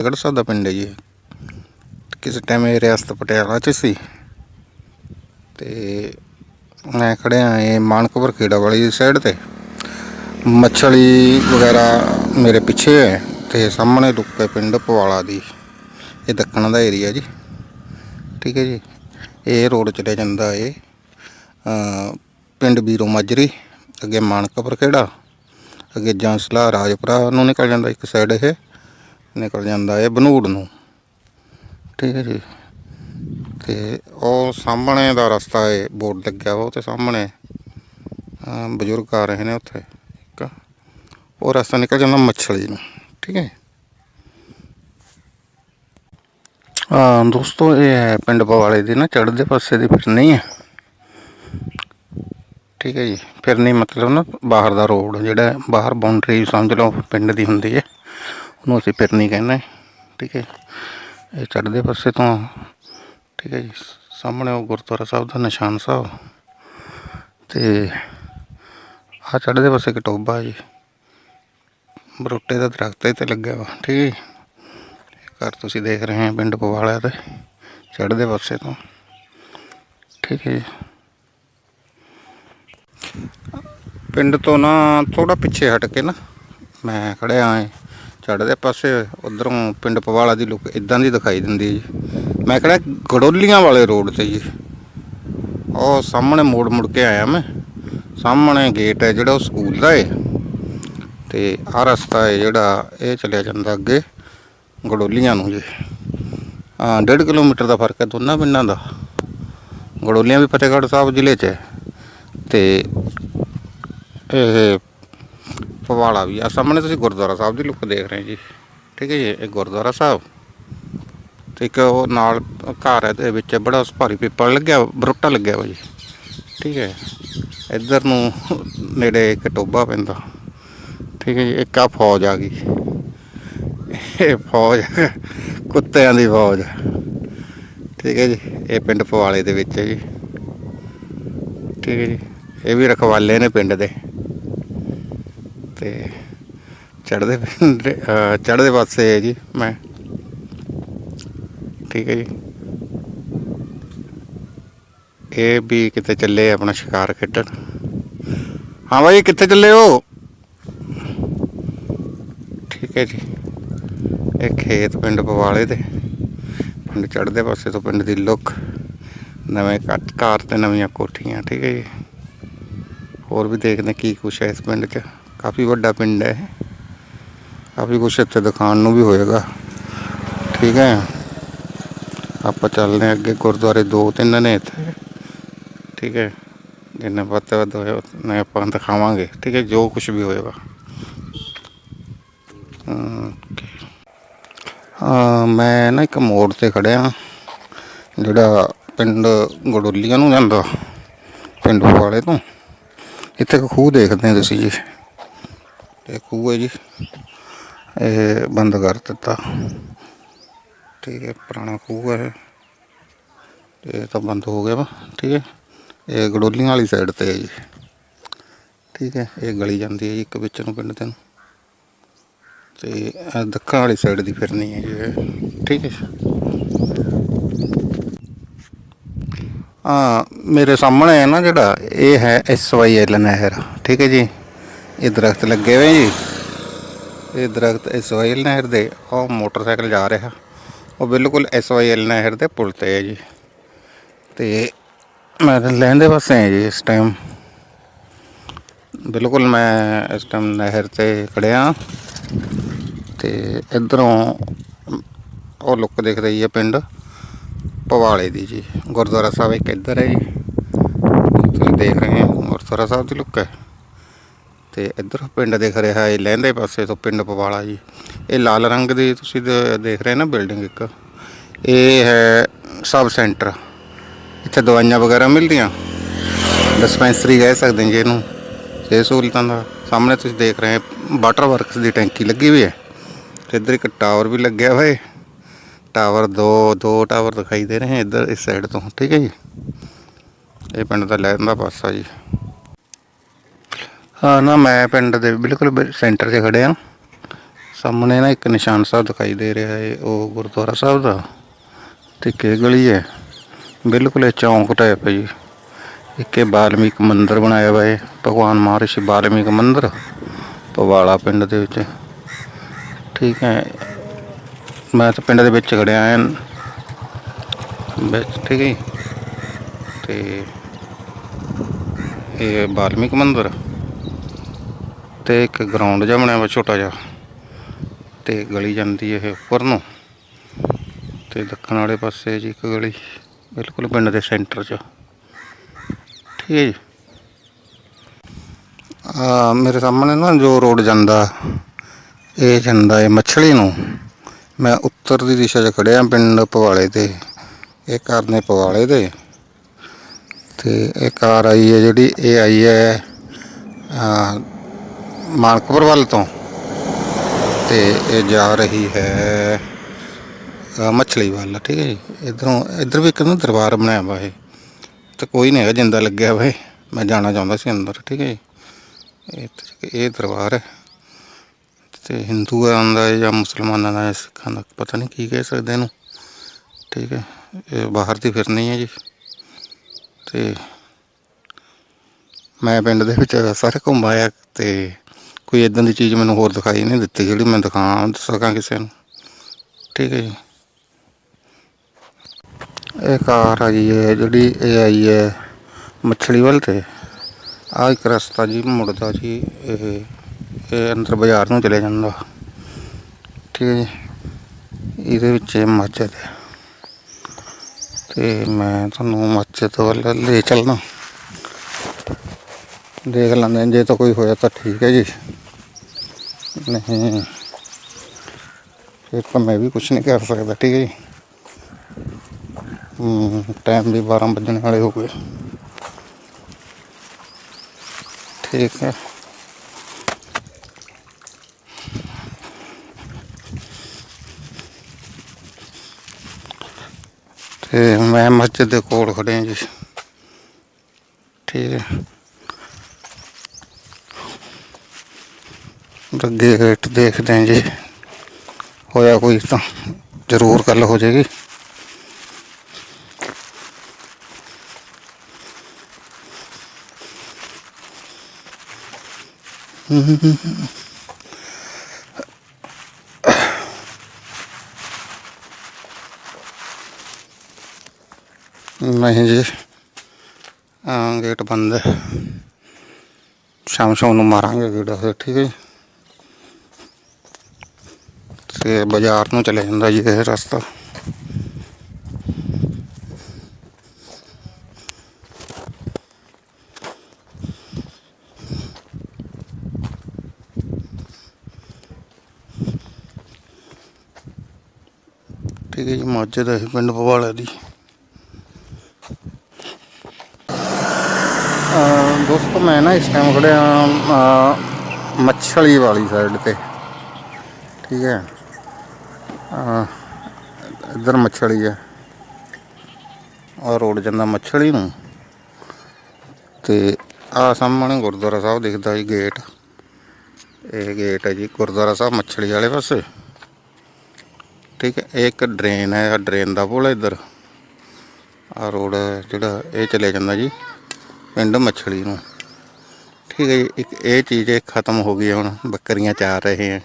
ਗੜ ਸਾਹਿਬ ਦਾ ਪਿੰਡ ਹੈ ਜੀ ਇਹ। ਕਿਸੇ ਟਾਈਮ ਇਹ ਰਿਆਸਤ ਪਟਿਆਲਾ ਚ ਸੀ। ਤੇ ਮੈਂ ਖੜਿਆ ਇਹ ਮਾਨਕਪੁਰ ਖੇੜਾ ਵਾਲੀ ਸਾਈਡ ਤੇ। ਮੱਛਲੀ ਵਗੈਰਾ ਮੇਰੇ ਪਿੱਛੇ ਹੈ ਤੇ ਸਾਹਮਣੇ ਲੁੱਕੇ ਪਿੰਡ ਪਵਾਲਾ ਦੀ। ਇਹ ਦੱਖਣ ਦਾ ਏਰੀਆ ਜੀ। ਠੀਕ ਹੈ ਜੀ। ਇਹ ਰੋਡ ਚਲੇ ਜਾਂਦਾ ਏ ਪਿੰਡ ਬੀਰੋ ਮਾਜਰੀ, ਅੱਗੇ ਮਾਨਕਪੁਰ ਖੇੜਾ, ਅੱਗੇ ਜਾਂਸਲਾ ਰਾਜਪੁਰਾ ਨੂੰ ਨਿਕਲ ਜਾਂਦਾ ਇੱਕ ਸਾਈਡ ਇਹ। ਨਿਕਲ ਜਾਂਦਾ ਹੈ ਬਨੂੜ ਨੂੰ। ਠੀਕ ਹੈ ਜੀ। ਤੇ ਉਹ ਸਾਹਮਣੇ ਦਾ ਰਸਤਾ ਹੈ ਬੋਰਡ ਲੱਗਿਆ ਵਾ, ਉਹ ਤੇ ਸਾਹਮਣੇ ਬਜ਼ੁਰਗ ਆ ਰਹੇ ਨੇ ਉੱਥੇ, ਇੱਕ। ਉਹ ਰਸਤਾ ਨਿਕਲ ਜਾਂਦਾ ਮੱਛਲੀ ਨੂੰ, ਠੀਕ ਹੈ। ਹਾਂ, ਦੋਸਤੋ, ਇਹ ਹੈ ਪਿੰਡ ਪਵਾਲੇ ਦੀ ਨਾ, ਚੜ੍ਹਦੇ ਪਾਸੇ ਦੀ ਫਿਰਨੀ ਹੈ। ਠੀਕ ਹੈ ਜੀ। ਫਿਰਨੀ ਮਤਲਬ ਨਾ ਬਾਹਰ ਦਾ ਰੋਡ ਜਿਹੜਾ ਬਾਹਰ ਬਾਉਂਡਰੀ ਸਮਝ ਲਓ ਪਿੰਡ ਦੀ ਹੁੰਦੀ ਹੈ। ਉਹਨੂੰ ਅਸੀਂ ਫਿਰਨੀ ਕਹਿੰਦੇ, ਠੀਕ ਹੈ। ਇਹ ਚੜ੍ਹਦੇ ਪਾਸੇ ਤੋਂ, ਠੀਕ ਹੈ ਜੀ, ਸਾਹਮਣੇ ਉਹ ਗੁਰਦੁਆਰਾ ਸਾਹਿਬ ਦਾ ਨਿਸ਼ਾਨ ਸਾਹਿਬ ਤੇ ਆ ਚੜ੍ਹਦੇ ਪਾਸੇ ਇੱਕ ਜੀ, ਬਰੋਟੇ ਦਾ ਦਰਖਤ ਇਹ ਤੇ ਲੱਗਿਆ ਵਾ, ਠੀਕ ਹੈ ਜੀ। ਘਰ ਤੁਸੀਂ ਦੇਖ ਰਹੇ ਹੋ ਪਿੰਡ ਪਵਾਲਾ ਤੇ ਚੜ੍ਹਦੇ ਪਾਸੇ ਤੋਂ, ਠੀਕ ਹੈ ਜੀ। ਪਿੰਡ ਤੋਂ ਨਾ ਥੋੜਾ ਪਿੱਛੇ ਹਟ ਕੇ ਨਾ ਮੈਂ ਖੜਿਆ ਆਂ ਚੜ੍ਹਦੇ ਪਾਸੇ, ਉਧਰੋਂ ਪਿੰਡ ਪਵਾਲਾ ਦੀ ਲੁੱਕ ਇਦਾਂ ਦੀ ਦਿਖਾਈ ਦਿੰਦੀ ਹੈ ਜੀ। ਮੈਂ ਖੜਿਆ ਗੜੋਲੀਆਂ ਵਾਲੇ ਰੋਡ ਤੇ ਜੀ। ਉਹ ਸਾਹਮਣੇ ਮੋੜ ਮੁੜ ਕੇ ਆਇਆ ਮੈਂ। ਸਾਹਮਣੇ ਗੇਟ ਹੈ ਜਿਹੜਾ, ਉਹ ਸਕੂਲ ਦਾ ਹੈ ਤੇ ਆਹ ਰਸਤਾ ਹੈ ਜਿਹੜਾ, ਇਹ ਚਲਿਆ ਜਾਂਦਾ ਅੱਗੇ ਗੜੋਲੀਆਂ ਨੂੰ ਜੀ। ਹਾਂ 1.5 ਕਿਲੋਮੀਟਰ ਦਾ ਫ਼ਰਕ ਹੈ ਦੋਨਾਂ ਪਿੰਡਾਂ ਦਾ। ਗੜੋਲੀਆਂ ਵੀ ਫਤਿਹਗੜ੍ਹ ਸਾਹਿਬ ਜ਼ਿਲ੍ਹੇ 'ਚ ਹੈ। ਤੇ ਇਹ ਪਵਾਲਾ ਵੀ ਆ, ਸਾਹਮਣੇ ਤੁਸੀਂ ਗੁਰਦੁਆਰਾ ਸਾਹਿਬ ਦੀ ਲੁੱਕ ਦੇਖ ਰਹੇ ਜੀ। ਠੀਕ ਹੈ ਜੀ, ਇਹ ਗੁਰਦੁਆਰਾ ਸਾਹਿਬ। ਤੇ ਇੱਕ ਉਹ ਨਾਲ ਘਰ ਹੈ ਦੇ ਵਿੱਚ ਬੜਾ ਭਾਰੀ ਪੀਪਲ ਲੱਗਿਆ, ਬਰੋਟਾ ਲੱਗਿਆ ਵਾ ਜੀ। ਠੀਕ ਹੈ, ਇੱਧਰ ਨੂੰ ਨੇੜੇ ਇੱਕ ਟੋਬਾ ਪੈਂਦਾ। ਠੀਕ ਹੈ ਜੀ, ਇੱਕ ਆ ਫੌਜ ਆ ਗਈ। ਇਹ ਫੌਜ, ਕੁੱਤਿਆਂ ਦੀ ਫੌਜ। ਠੀਕ ਹੈ ਜੀ, ਇਹ ਪਿੰਡ ਪਵਾਲੇ ਦੇ ਵਿੱਚ ਹੈ ਜੀ। ਠੀਕ ਹੈ ਜੀ, ਇਹ ਵੀ ਰਖਵਾਲੇ ਨੇ ਪਿੰਡ ਦੇ। ਤੇ ਚੜ੍ਹਦੇ ਪਿੰਡ ਅਹ, ਚੜ੍ਹਦੇ ਪਾਸੇ ਹੈ ਜੀ ਮੈਂ। ਠੀਕ ਹੈ ਜੀ। ਇਹ ਵੀ ਕਿਤੇ ਚੱਲੇ ਆਪਣਾ ਸ਼ਿਕਾਰ ਖੇਡਣ। ਹਾਂ ਬਾਈ, ਕਿੱਥੇ ਚੱਲੇ ਹੋ? ਠੀਕ ਹੈ ਜੀ। ਇਹ ਖੇਤ ਪਿੰਡ ਪਵਾਲੇ ਦੇ। ਪਿੰਡ ਚੜ੍ਹਦੇ ਪਾਸੇ ਤੋਂ ਪਿੰਡ ਦੀ ਲੁੱਕ। ਨਵੇਂ ਘਰ ਘਰ ਤੇ ਨਵੀਆਂ ਕੋਠੀਆਂ, ਠੀਕ ਹੈ ਜੀ। ਹੋਰ ਵੀ ਦੇਖਦੇ ਕੀ ਕੁਛ ਹੈ ਇਸ ਪਿੰਡ 'ਚ। ਕਾਫੀ ਵੱਡਾ ਪਿੰਡ ਹੈ। ਇਹ ਕਾਫੀ ਕੁਛ ਇੱਥੇ ਦਿਖਾਉਣ ਨੂੰ ਵੀ ਹੋਏਗਾ। ਠੀਕ ਹੈ। ਆਪਾਂ ਚੱਲਦੇ ਹਾਂ ਅੱਗੇ ਗੁਰਦੁਆਰੇ ਦੋ ਤਿੰਨ ਨੇ ਇੱਥੇ। ਠੀਕ ਹੈ। ਜਿੰਨੇ ਵੱਧ ਤੋਂ ਵੱਧ ਹੋਇਆ ਨੇ ਆਪਾਂ ਦਿਖਾਵਾਂਗੇ। ਠੀਕ ਹੈ। ਜੋ ਕੁਛ ਵੀ ਹੋਏਗਾ। ਮੈਂ ਨਾ ਇੱਕ ਮੋੜ ਤੇ ਖੜਿਆ ਜਿਹੜਾ ਪਿੰਡ ਗੜੋਲੀਆਂ ਨੂੰ ਜਾਂਦਾ। ਪਿੰਡ ਵਾਲੇ ਤੋਂ। ਇੱਥੇ ਖੂਹ ਦੇਖਦੇ ਹੋ ਤੁਸੀਂ ਜੀ। ਇਹ ਖੂਹ ਹੈ ਜੀ। ਇਹ ਬੰਦ ਕਰ ਦਿੱਤਾ। ਠੀਕ ਹੈ ਪੁਰਾਣਾ ਖੂਹ ਹੈ ਇਹ। ਤਾਂ ਬੰਦ ਹੋ ਗਿਆ ਵਾ ਠੀਕ ਹੈ। ਇਹ ਗੜੋਲੀਆਂ ਵਾਲੀ ਸਾਈਡ ਤੇ ਹੈ ਜੀ। ਠੀਕ ਹੈ ਇਹ ਗਲੀ ਜਾਂਦੀ ਹੈ ਜੀ ਇੱਕ ਵਿੱਚ ਨੂੰ ਪਿੰਡ ਤੇ ਨੂੰ। ਤੇ ਇਹ ਦੱਖਣ ਵਾਲੀ ਸਾਈਡ ਦੀ ਫਿਰਨੀ ਹੈ ਜੀ ਇਹ, ਠੀਕ ਹੈ। ਆ ਮੇਰੇ ਸਾਹਮਣੇ ਹੈ ਨਾ ਜਿਹੜਾ ਇਹ ਹੈ ਐਸ ਵਾਈ ਐਲ ਨਹਿਰ। ਠੀਕ ਹੈ ਜੀ। ਇਹ ਦਰਖਤ ਲੱਗੇ ਹੋਏ ਜੀ। ਇਹ ਦਰਖਤ ਐਸ ਵਾਈ ਐਲ ਨਹਿਰ ਦੇ, ਉਹ ਮੋਟਰਸਾਈਕਲ ਜਾ ਰਿਹਾ। ਉਹ ਬਿਲਕੁਲ ਐਸ ਵਾਈ ਐਲ ਨਹਿਰ ਦੇ ਪੁਲ ਤੇ ਹੈ ਜੀ। ਤੇ ਮੈਂ ਤਾਂ ਲਹਿੰਦੇ ਪਾਸੇ ਹਾਂ ਜੀ ਇਸ ਟਾਈਮ ਬਿਲਕੁਲ ਮੈਂ ਇਸ ਟਾਈਮ ਨਹਿਰ ਤੇ ਖੜਿਆ। ਤੇ ਇਧਰੋਂ ਉਹ ਲੁੱਕ ਦਿਖ ਰਹੀ ਹੈ ਪਿੰਡ, ਪਵਾਲੇ ਦੀ ਜੀ। ਗੁਰਦੁਆਰਾ ਸਾਹਿਬ ਇੱਕ ਇੱਧਰ ਹੈ ਜੀ। ਤੁਸੀਂ ਦੇਖ ਰਹੇ ਹੋ ਗੁਰਦੁਆਰਾ ਸਾਹਿਬ ਦੀ ਲੁੱਕ ਹੈ। ਤੇ ਇੱਧਰ ਪਿੰਡ ਦਿਖ ਰਿਹਾ ਹੈ ਲਹਿੰਦੇ ਪਾਸੇ ਤੋਂ ਪਿੰਡ ਪਵਾਲਾ ਜੀ। ਇਹ ਲਾਲ ਰੰਗ ਦੀ ਤੁਸੀਂ ਦੇ- ਦੇਖ ਰਹੇ ਨਾ ਬਿਲਡਿੰਗ ਇੱਕ। ਇਹ ਹੈ ਸਬ ਸੈਂਟਰ। ਇੱਥੇ ਦਵਾਈਆਂ ਵਗੈਰਾ ਮਿਲਦੀਆਂ। ਡਿਸਪੈਂਸਰੀ ਕਹਿ ਸਕਦੇ ਜੀ ਇਹਨੂੰ। ਇਹ ਸਹੂਲਤਾਂ ਦਾ ਸਾਹਮਣੇ ਤੁਸੀਂ ਦੇਖ ਰਹੇ ਵਾਟਰ ਵਰਕਸ ਦੀ ਟੈਂਕੀ ਲੱਗੀ ਹੋਈ ਹੈ। ਤੇ ਇੱਧਰ ਇੱਕ ਟਾਵਰ ਵੀ ਲੱਗਿਆ ਹੋਇਆ ਹੈ। ਟਾਵਰ ਦੋ ਦੋ ਟਾਵਰ ਦਿਖਾਈ ਦੇ ਰਹੇ ਹੈ ਇੱਧਰ ਇਸ ਸਾਈਡ ਤੋਂ। ਠੀਕ ਹੈ ਜੀ। ਇਹ ਪਿੰਡ ਦਾ ਲਹਿੰਦਾ ਪਾਸਾ ਜੀ। ਹਾਂ, ਨਾ ਮੈਂ ਪਿੰਡ ਦੇ ਬਿਲਕੁਲ ਸੈਂਟਰ 'ਚ ਖੜਿਆ। ਸਾਹਮਣੇ ਨਾ ਇੱਕ ਨਿਸ਼ਾਨ ਸਾਹਿਬ ਦਿਖਾਈ ਦੇ ਰਿਹਾ ਹੈ ਉਹ ਗੁਰਦੁਆਰਾ ਸਾਹਿਬ ਦਾ। ਤੇ ਕਿ ਗਲੀ ਹੈ ਬਿਲਕੁਲ ਇਹ ਚੌਂਕ ਟਾਈਪ ਹੈ ਜੀ। ਇੱਕ ਇਹ ਬਾਲਮੀਕ ਮੰਦਿਰ ਬਣਾਇਆ ਹੋਇਆ ਹੈ ਭਗਵਾਨ ਮਹਾਰਿਸ਼ੀ ਬਾਲਮੀਕ ਮੰਦਿਰ ਪਵਾਲਾ ਪਿੰਡ ਦੇ ਵਿੱਚ। ਠੀਕ ਹੈ। ਮੈਂ ਤਾਂ ਪਿੰਡ ਦੇ ਵਿੱਚ ਖੜਿਆ ਆਂ। ਵਿੱਚ, ਠੀਕ ਹੈ ਜੀ। ਤੇ ਇਹ ਬਾਲਮੀਕ ਮੰਦਿਰ। ਤੇ ਇੱਕ ਗਰਾਊਂਡ ਜਿਹਾ ਬਣਿਆ ਵਾ ਛੋਟਾ ਜਿਹਾ, ਤੇ ਗਲੀ ਜਾਂਦੀ ਇਹ ਉੱਪਰ ਨੂੰ। ਤੇ ਦੱਖਣ ਵਾਲੇ ਪਾਸੇ ਜੀ ਇੱਕ ਗਲੀ, ਬਿਲਕੁਲ ਪਿੰਡ ਦੇ ਸੈਂਟਰ 'ਚ। ਠੀਕ ਹੈ ਜੀ। ਆ ਮੇਰੇ ਸਾਹਮਣੇ ਨਾ ਜੋ ਰੋਡ ਜਾਂਦਾ, ਇਹ ਜਾਂਦਾ ਹੈ ਮੱਛਲੀ ਨੂੰ। ਮੈਂ ਉੱਤਰ ਦੀ ਦਿਸ਼ਾ 'ਚ ਖੜਿਆ ਪਿੰਡ ਪਵਾਲੇ ਤੇ, ਇਹ ਘਰ ਨੇ ਪਵਾਲੇ ਦੇ। ਤੇ ਇਹ ਕਾਰ ਆਈ ਹੈ ਜਿਹੜੀ, ਇਹ ਆਈ ਹੈ ਮਾਨਕਪੁਰ ਵੱਲ ਤੋਂ। ਤੇ ਇਹ ਜਾ ਰਹੀ ਹੈ ਮੱਛਲੀ ਵੱਲ ਠੀਕ ਹੈ ਜੀ। ਇਧਰੋਂ ਇਧਰ ਵੀ ਇੱਕ ਨਾ ਦਰਬਾਰ ਬਣਾਇਆ ਵਾ ਇਹ। ਤੇ ਕੋਈ ਨਹੀਂ ਹੈਗਾ ਜਿੰਦਾ ਲੱਗਿਆ ਵਾ ਇਹ। ਮੈਂ ਜਾਣਾ ਚਾਹੁੰਦਾ ਸੀ ਅੰਦਰ ਠੀਕ ਹੈ ਜੀ। ਇਹ ਇਹ ਦਰਬਾਰ ਹੈ। ਤੇ ਹਿੰਦੂਆਂ ਦਾ ਜਾਂ ਮੁਸਲਮਾਨਾਂ ਦਾ ਹੈ, ਸਿੱਖਾਂ ਦਾ ਪਤਾ ਨਹੀਂ ਕੀ ਕਹਿ ਸਕਦੇ ਇਹਨੂੰ। ਠੀਕ ਹੈ ਇਹ ਬਾਹਰ ਦੀ ਫਿਰਨੀ ਹੈ ਜੀ। ਤੇ ਮੈਂ ਪਿੰਡ ਦੇ ਵਿੱਚ ਸਾਰੇ ਘੁੰਮ ਆਇਆ ਤੇ ਕੋਈ ਇਦਾਂ ਦੀ ਚੀਜ਼ ਮੈਨੂੰ ਹੋਰ ਦਿਖਾਈ ਨਹੀਂ ਦਿੱਤੀ ਜਿਹੜੀ ਮੈਂ ਦਿਖਾ ਸਕਾਂ ਕਿਸੇ ਨੂੰ। ਠੀਕ ਹੈ ਜੀ। ਇਹ ਕਾਰ ਆ ਜੀ ਹੈ, ਜਿਹੜੀ ਇਹ ਆਈ ਹੈ ਮੱਛਲੀ ਵੱਲ ਤੇ। ਆਹ ਇੱਕ ਰਸਤਾ ਜੀ ਮੁੜਦਾ ਜੀ, ਇਹ ਇਹ ਅੰਦਰ ਬਾਜ਼ਾਰ ਨੂੰ ਚਲੇ ਜਾਂਦਾ। ਠੀਕ ਹੈ ਜੀ। ਇਹਦੇ ਵਿੱਚ ਮਸਜਿਦ ਹੈ। ਤੇ ਮੈਂ ਤੁਹਾਨੂੰ ਮਸਜਿਦ ਵੱਲ ਲੈ ਚੱਲਣਾ ਦੇਖ ਲੈਂਦੇ ਜੇ ਤਾਂ ਕੋਈ ਹੋਇਆ ਤਾਂ ਠੀਕ ਹੈ ਜੀ। ਨਹੀਂ। ਫਿਰ ਤਾਂ ਮੈਂ ਵੀ ਕੁਝ ਨਹੀਂ ਕਰ ਸਕਦਾ, ਠੀਕ ਹੈ ਜੀ। ਹੂੰ ਟਾਈਮ ਵੀ 12 ਵੱਜਣ ਵਾਲੇ ਹੋ ਗਏ। ਠੀਕ ਹੈ। ਤੇ ਮੈਂ ਮਸਜਿਦ ਦੇ ਕੋਲ ਖੜੇ ਹਾਂ ਜੀ। ਠੀਕ ਹੈ। ਅੱਗੇ ਗੇਟ ਦੇਖਦੇ ਹਾਂ ਜੀ। ਹੋਇਆ ਕੋਈ ਤਾਂ ਜ਼ਰੂਰ ਗੱਲ ਹੋ ਜਾਏਗੀ। ਨਹੀਂ ਜੀ ਹਾਂ ਗੇਟ ਬੰਦ ਸ਼ਾਮ ਸ਼ਾਮ ਨੂੰ ਮਾਰਾਂਗੇ ਗੇੜਾ ਠੀਕ ਹੈ ਜੀ ਬਾਜ਼ਾਰ ਨੂੰ ਚਲੇ ਜਾਂਦਾ ਜੀ ਇਹ ਰਸਤਾ। ਠੀਕ ਹੈ ਜੀ ਮਾਝੇ ਦਾ ਹੈ ਪਿੰਡ ਪਵਾਲਾ ਦੀ। ਦੋਸਤੋ, ਮੈਂ ਨਾ ਇਸ ਟਾਈਮ ਖੜਿਆ ਮੱਛਲੀ ਵਾਲੀ ਸਾਈਡ ਤੇ। ਠੀਕ ਹੈ। ਇੱਧਰ ਮੱਛਲੀ ਹੈ ਆ ਰੋਡ ਜਾਂਦਾ ਮੱਛਲੀ ਨੂੰ। ਤੇ ਆ ਸਾਹਮਣੇ ਗੁਰਦੁਆਰਾ ਸਾਹਿਬ ਦਿਖਦਾ ਜੀ ਗੇਟ। ਇਹ ਗੇਟ ਹੈ ਜੀ ਗੁਰਦੁਆਰਾ ਸਾਹਿਬ ਮੱਛਲੀ ਵਾਲੇ ਪਾਸੇ। ਠੀਕ ਹੈ, ਇਹ ਇੱਕ ਡਰੇਨ ਹੈ ਡਰੇਨ ਦਾ ਪੁਲ ਹੈ ਇੱਧਰ। ਆ ਰੋਡ ਜਿਹੜਾ ਇਹ ਚਲੇ ਜਾਂਦਾ ਜੀ ਪਿੰਡ ਮੱਛਲੀ ਨੂੰ। ਠੀਕ ਹੈ ਜੀ, ਇੱਕ ਇਹ ਚੀਜ਼ ਖਤਮ ਹੋ ਗਈ ਹੁਣ, ਬੱਕਰੀਆਂ ਚਾਰ ਰਹੇ ਆ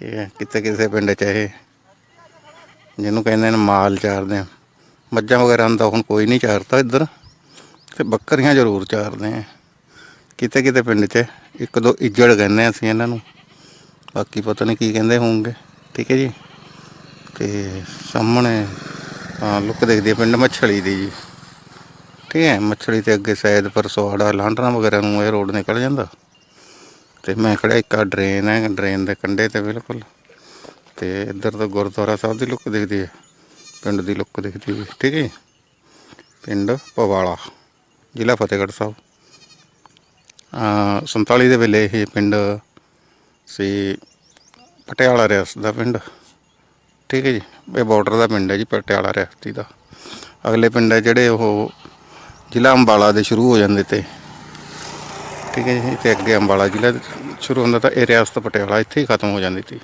ਠੀਕ ਹੈ ਕਿਤੇ ਕਿਸੇ ਪਿੰਡ ਚ ਇਹ। ਜਿਹਨੂੰ ਕਹਿੰਦੇ ਨੇ ਮਾਲ ਚਾਰਦੇ ਆ। ਮੱਝਾਂ ਵਗੈਰਾ ਹੁੰਦਾ ਹੁਣ ਕੋਈ ਨਹੀਂ ਚਾਰਦਾ ਇੱਧਰ। ਤੇ ਬੱਕਰੀਆਂ ਜ਼ਰੂਰ ਚਾਰਦੇ ਆ। ਕਿਤੇ ਕਿਤੇ ਪਿੰਡ 'ਚ ਇੱਕ ਦੋ ਇੱਜੜ ਕਹਿੰਦੇ ਆ ਅਸੀਂ ਇਹਨਾਂ ਨੂੰ। ਬਾਕੀ ਪਤਾ ਨਹੀਂ ਕੀ ਕਹਿੰਦੇ ਹੋਣਗੇ। ਠੀਕ ਹੈ ਜੀ। ਤੇ ਸਾਹਮਣੇ, ਹਾਂ, ਲੁੱਕ ਦੇਖਦੀ ਪਿੰਡ ਮੱਛਲੀ ਦੀ ਜੀ। ਠੀਕ ਹੈ, ਮੱਛਲੀ ਤੇ ਅੱਗੇ ਸ਼ਾਇਦ ਸੋਹਾੜਾ ਲਾਂਡਰਾਂ ਵਗੈਰਾ ਨੂੰ ਇਹ ਰੋਡ ਨਿਕਲ ਜਾਂਦਾ। ਤੇ ਮੈਂ ਖੜਿਆ ਇੱਕ ਆ ਡਰੇਨ ਹੈ ਡਰੇਨ ਦੇ ਕੰਢੇ ਤੇ ਬਿਲਕੁਲ। ਤੇ ਇੱਧਰ ਤੋਂ ਗੁਰਦੁਆਰਾ ਸਾਹਿਬ ਦੀ ਲੁੱਕ ਦਿਖਦੀ ਹੈ, ਪਿੰਡ ਦੀ ਲੁੱਕ ਦਿਖਦੀ ਹੈ, ਠੀਕ ਹੈ ਜੀ? ਪਿੰਡ ਪਵਾਲਾ, ਜ਼ਿਲ੍ਹਾ ਫਤਿਹਗੜ੍ਹ ਸਾਹਿਬ। ਆ 47 ਦੇ ਵੇਲੇ ਇਹ ਪਿੰਡ ਸੀ, ਪਟਿਆਲਾ ਰਿਆਸਤ ਦਾ ਪਿੰਡ। ਠੀਕ ਹੈ ਜੀ? ਇਹ ਬਾਰਡਰ ਦਾ ਪਿੰਡ ਹੈ ਜੀ, ਪਟਿਆਲਾ ਰਿਆਸਤੀ ਦਾ। ਅਗਲੇ ਪਿੰਡ ਹੈ ਜਿਹੜੇ ਉਹ ਜ਼ਿਲ੍ਹਾ ਅੰਬਾਲਾ ਦੇ ਸ਼ੁਰੂ ਹੋ ਜਾਂਦੇ ਤੇ। ਠੀਕ ਹੈ ਜੀ ਤੇ ਅੱਗੇ ਅੰਬਾਲਾ ਜ਼ਿਲ੍ਹਾ ਸ਼ੁਰੂ ਹੁੰਦਾ ਤਾਂ ਇਹ ਰਿਆਸਤ ਪਟਿਆਲਾ ਇੱਥੇ ਹੀ ਖਤਮ ਹੋ ਜਾਂਦੀ ਸੀ।